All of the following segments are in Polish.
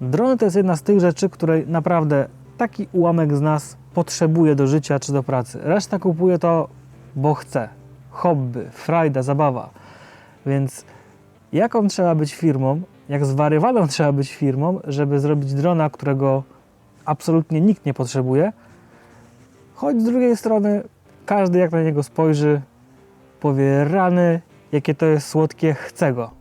Drony to jest jedna z tych rzeczy, której naprawdę taki ułamek z nas potrzebuje do życia czy do pracy. Reszta kupuje to, bo chce. Hobby, frajda, zabawa. Więc jaką trzeba być firmą, jak zwariowaną trzeba być firmą, żeby zrobić drona, którego absolutnie nikt nie potrzebuje, choć z drugiej strony każdy jak na niego spojrzy, powie rany, jakie to jest słodkie, chcę go.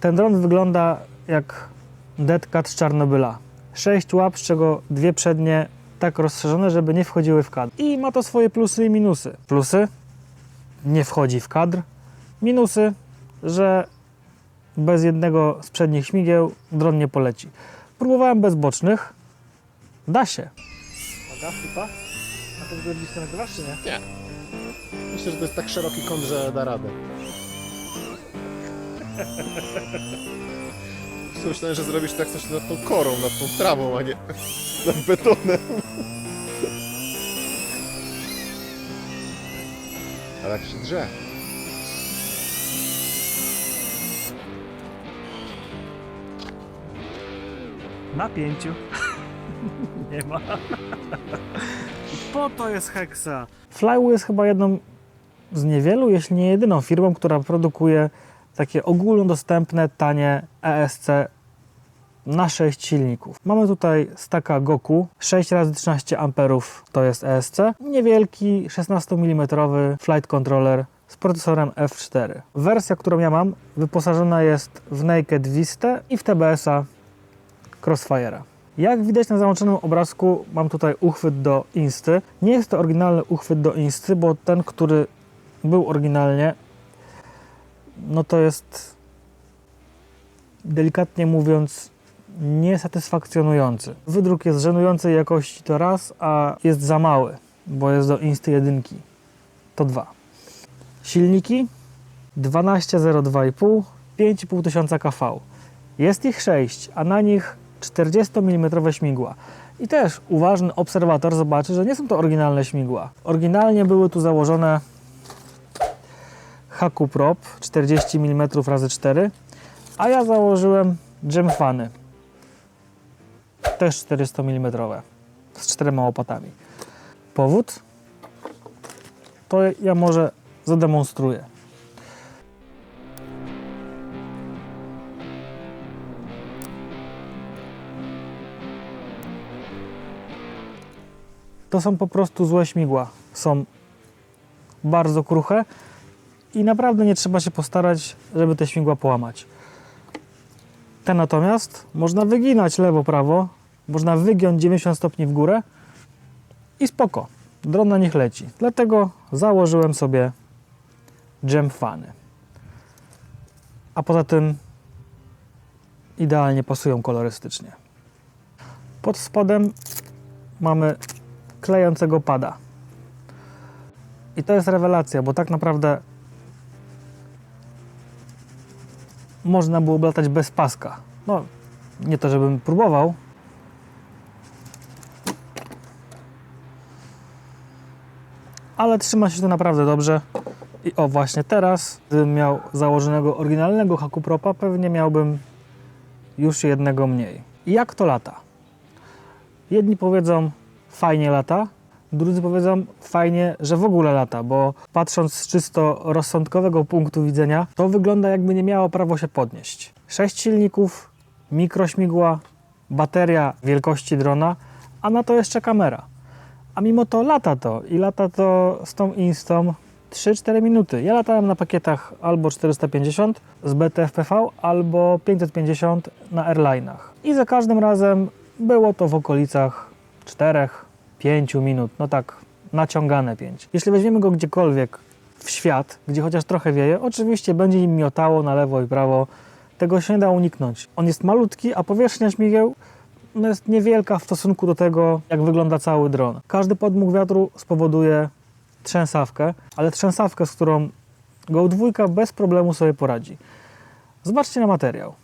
Ten dron wygląda jak Dead Cat z Czarnobyla. Sześć łap, z czego dwie przednie tak rozszerzone, żeby nie wchodziły w kadr. I ma to swoje plusy i minusy. Plusy? Nie wchodzi w kadr. Minusy, że bez jednego z przednich śmigieł dron nie poleci. Próbowałem bez bocznych. Da się. Uwaga, flipa. Na to zgodliście nagrywasz, czy nie? Myślę, że to jest tak szeroki kąt, że da radę. Myślałem, że zrobisz tak coś nad tą korą, nad tą trawą, a nie nad betonem. Ale jak się drze. Na pięciu. nie ma. po to jest heksa. Flywheel jest chyba jedną z niewielu, jeśli nie jedyną firmą, która produkuje takie ogólnodostępne, tanie ESC na 6 silników. Mamy tutaj staka Goku 6 razy 13 amperów to jest ESC. Niewielki 16 mm flight controller z procesorem F4. Wersja, którą ja mam, wyposażona jest w Naked Vista i w TBS-a Crossfire'a. Jak widać na załączonym obrazku, mam tutaj uchwyt do Insty. Nie jest to oryginalny uchwyt do Insty, bo ten, który był oryginalnie, no to jest delikatnie mówiąc niesatysfakcjonujący. Wydruk jest żenującej jakości to raz, a jest za mały, bo jest do Insty jedynki. To dwa. Silniki 12.02,5, 5,5 tysiąca kV. Jest ich 6, a na nich 40 mm śmigła. I też uważny obserwator zobaczy, że nie są to oryginalne śmigła. Oryginalnie były tu założone Haku Prop 40 mm x 4, a ja założyłem Gemfany też 400 mm z czterema łopatami. Powód? To ja może zademonstruję. To są po prostu złe śmigła. Są bardzo kruche i naprawdę nie trzeba się postarać, żeby te śmigła połamać. Te natomiast można wyginać lewo, prawo, można wygiąć 90 stopni w górę i spoko. Dron na nich leci. Dlatego założyłem sobie Gemfany. A poza tym idealnie pasują kolorystycznie. Pod spodem mamy klejącego pada. I to jest rewelacja, bo tak naprawdę można było latać bez paska. No, nie to, żebym próbował. Ale trzyma się to naprawdę dobrze. I o, właśnie teraz, gdybym miał założonego oryginalnego Hakupropa, pewnie miałbym już jednego mniej. I jak to lata? Jedni powiedzą, fajnie lata, drudzy powiedzą, fajnie, że w ogóle lata, bo patrząc z czysto rozsądkowego punktu widzenia, to wygląda jakby nie miało prawo się podnieść. Sześć silników, mikrośmigła, bateria wielkości drona, a na to jeszcze kamera. A mimo to lata to i lata to z tą Instą 3-4 minuty. Ja latałem na pakietach albo 450 z BTFPV, albo 550 na airline'ach. I za każdym razem było to w okolicach 4-5 minut. No tak, naciągane 5. Jeśli weźmiemy go gdziekolwiek w świat, gdzie chociaż trochę wieje, oczywiście będzie im miotało na lewo i prawo. Tego się nie da uniknąć. On jest malutki, a powierzchnia śmigieł no jest niewielka w stosunku do tego, jak wygląda cały dron. Każdy podmuch wiatru spowoduje trzęsawkę, ale trzęsawkę, z którą Go 2 bez problemu sobie poradzi. Zobaczcie na materiał.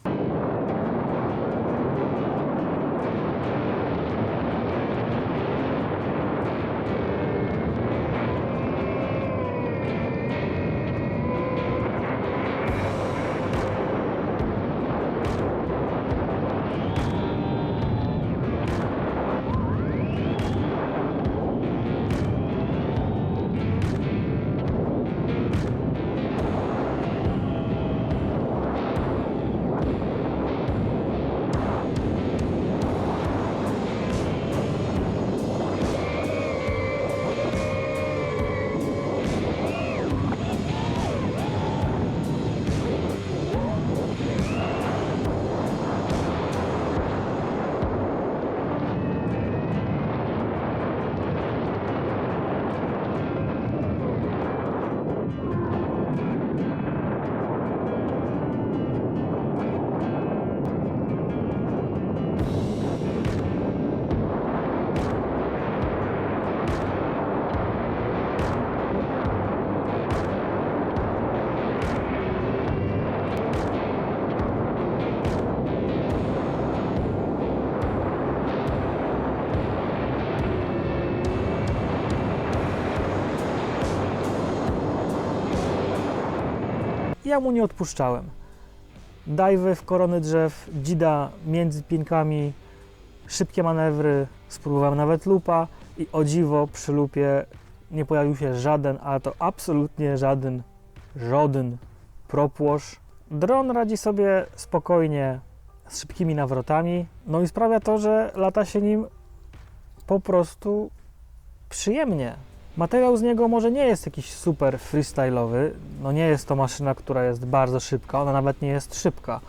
Ja mu nie odpuszczałem. Dajwy w korony drzew, dzida między pinkami, szybkie manewry, spróbowałem nawet lupa i o dziwo przy lupie nie pojawił się żaden, ale to absolutnie żaden, żaden propłosz. Dron radzi sobie spokojnie z szybkimi nawrotami, no i sprawia to, że lata się nim po prostu przyjemnie. Materiał z niego może nie jest jakiś super freestyle'owy, no nie jest to maszyna, która jest bardzo szybka, ona nawet nie jest szybka.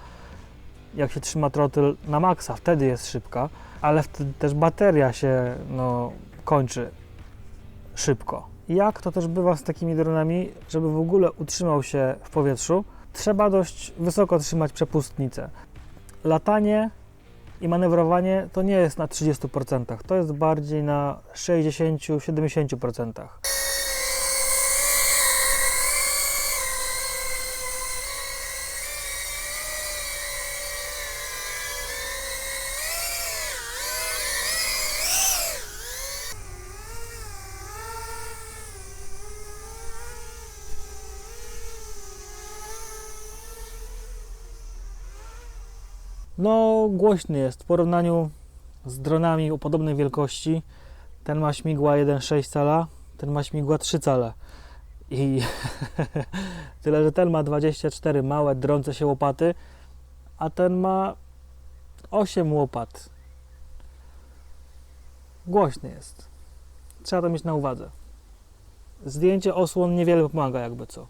Jak się trzyma trotyl na maksa, wtedy jest szybka, ale wtedy też bateria się no, kończy szybko. Jak to też bywa z takimi dronami, żeby w ogóle utrzymał się w powietrzu, trzeba dość wysoko trzymać przepustnicę. Latanie i manewrowanie to nie jest na 30%, to jest bardziej na 60-70%. No, głośny jest w porównaniu z dronami o podobnej wielkości. Ten ma śmigła 1,6 cala, ten ma śmigła 3 cale. I tyle, że ten ma 24 małe, drące się łopaty, a ten ma 8 łopat. Głośny jest. Trzeba to mieć na uwadze. Zdjęcie osłon niewiele pomaga, jakby co.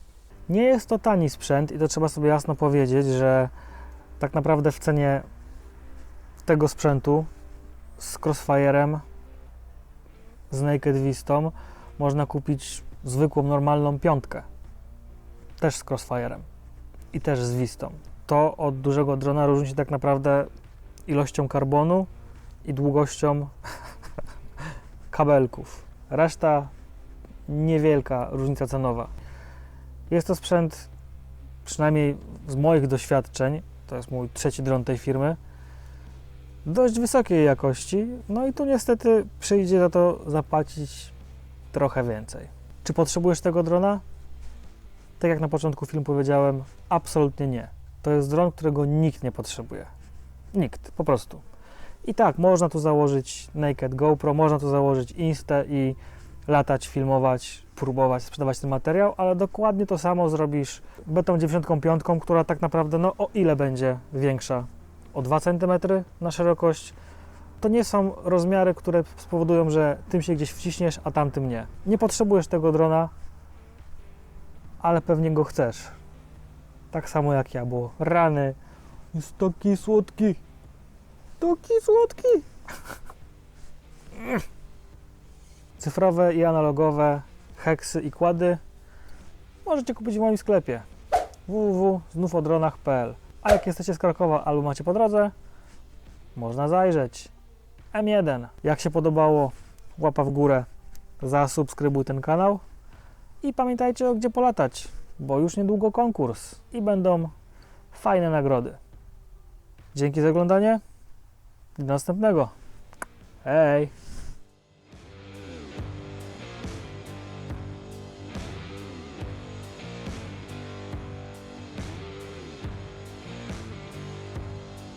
Nie jest to tani sprzęt i to trzeba sobie jasno powiedzieć, że tak naprawdę w cenie tego sprzętu z Crossfire'em, z Naked Vistą można kupić zwykłą, normalną piątkę. Też z Crossfire'em i też z Vistą. To od dużego drona różni się tak naprawdę ilością karbonu i długością kabelków. Reszta niewielka różnica cenowa. Jest to sprzęt, przynajmniej z moich doświadczeń, to jest mój trzeci dron tej firmy, dość wysokiej jakości. No i tu niestety przyjdzie za to zapłacić trochę więcej. Czy potrzebujesz tego drona? Tak jak na początku filmu powiedziałem, absolutnie nie. To jest dron, którego nikt nie potrzebuje. Nikt, po prostu. I tak, można tu założyć Naked GoPro, można tu założyć Insta i latać, filmować, próbować sprzedawać ten materiał, ale dokładnie to samo zrobisz betą 95, która tak naprawdę no o ile będzie większa? O 2 cm na szerokość. To nie są rozmiary, które spowodują, że tym się gdzieś wciśniesz, a tamtym nie. Nie potrzebujesz tego drona, ale pewnie go chcesz. Tak samo jak ja, bo rany jest taki słodki. Taki słodki. Cyfrowe i analogowe heksy i kłady możecie kupić w moim sklepie www.znówodronach.pl A jak jesteście z Krakowa albo macie po drodze, można zajrzeć. M1. Jak się podobało, łapa w górę, zasubskrybuj ten kanał i pamiętajcie o gdzie polatać, bo już niedługo konkurs i będą fajne nagrody. Dzięki za oglądanie. Do następnego. Hej!